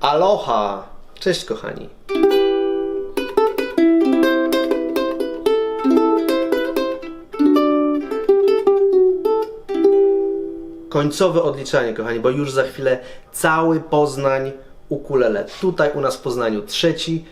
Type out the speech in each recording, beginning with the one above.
Aloha! Cześć kochani. Końcowe odliczanie, kochani, bo już za chwilę cały Poznań ukulele. Tutaj u nas w Poznaniu 3-5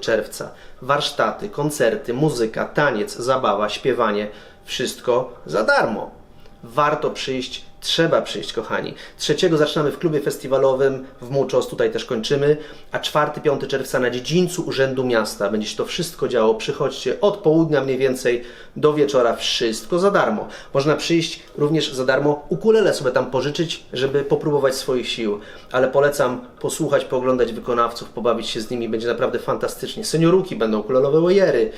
czerwca. Warsztaty, koncerty, muzyka, taniec, zabawa, śpiewanie. Wszystko za darmo. Warto przyjść, trzeba przyjść, kochani. Trzeciego zaczynamy w klubie festiwalowym w Muczos, tutaj też kończymy, a 4-5 czerwca na dziedzińcu Urzędu Miasta będzie się to wszystko działo. Przychodźcie od południa mniej więcej do wieczora, wszystko za darmo. Można przyjść również za darmo ukulele sobie tam pożyczyć, żeby popróbować swoich sił, ale polecam posłuchać, pooglądać wykonawców, pobawić się z nimi, będzie naprawdę fantastycznie. Senioruki będą, ukulelowe wajery,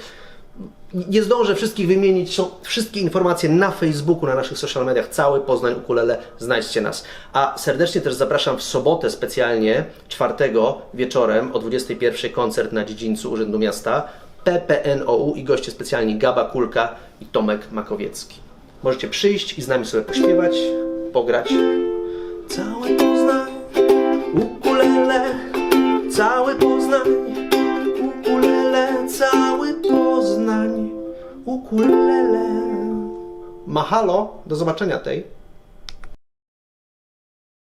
nie zdążę wszystkich wymienić, są wszystkie informacje na Facebooku, na naszych social mediach, cały Poznań Ukulele, znajdźcie nas. A serdecznie też zapraszam w sobotę specjalnie, czwartego wieczorem o 21 koncert na dziedzińcu Urzędu Miasta, PPNOU i goście specjalni Gaba Kulka i Tomek Makowiecki. Możecie przyjść i z nami sobie pośpiewać, pograć. Cały Poznań, ukulele, cały Poznań, ukulele. Mahalo, do zobaczenia tej.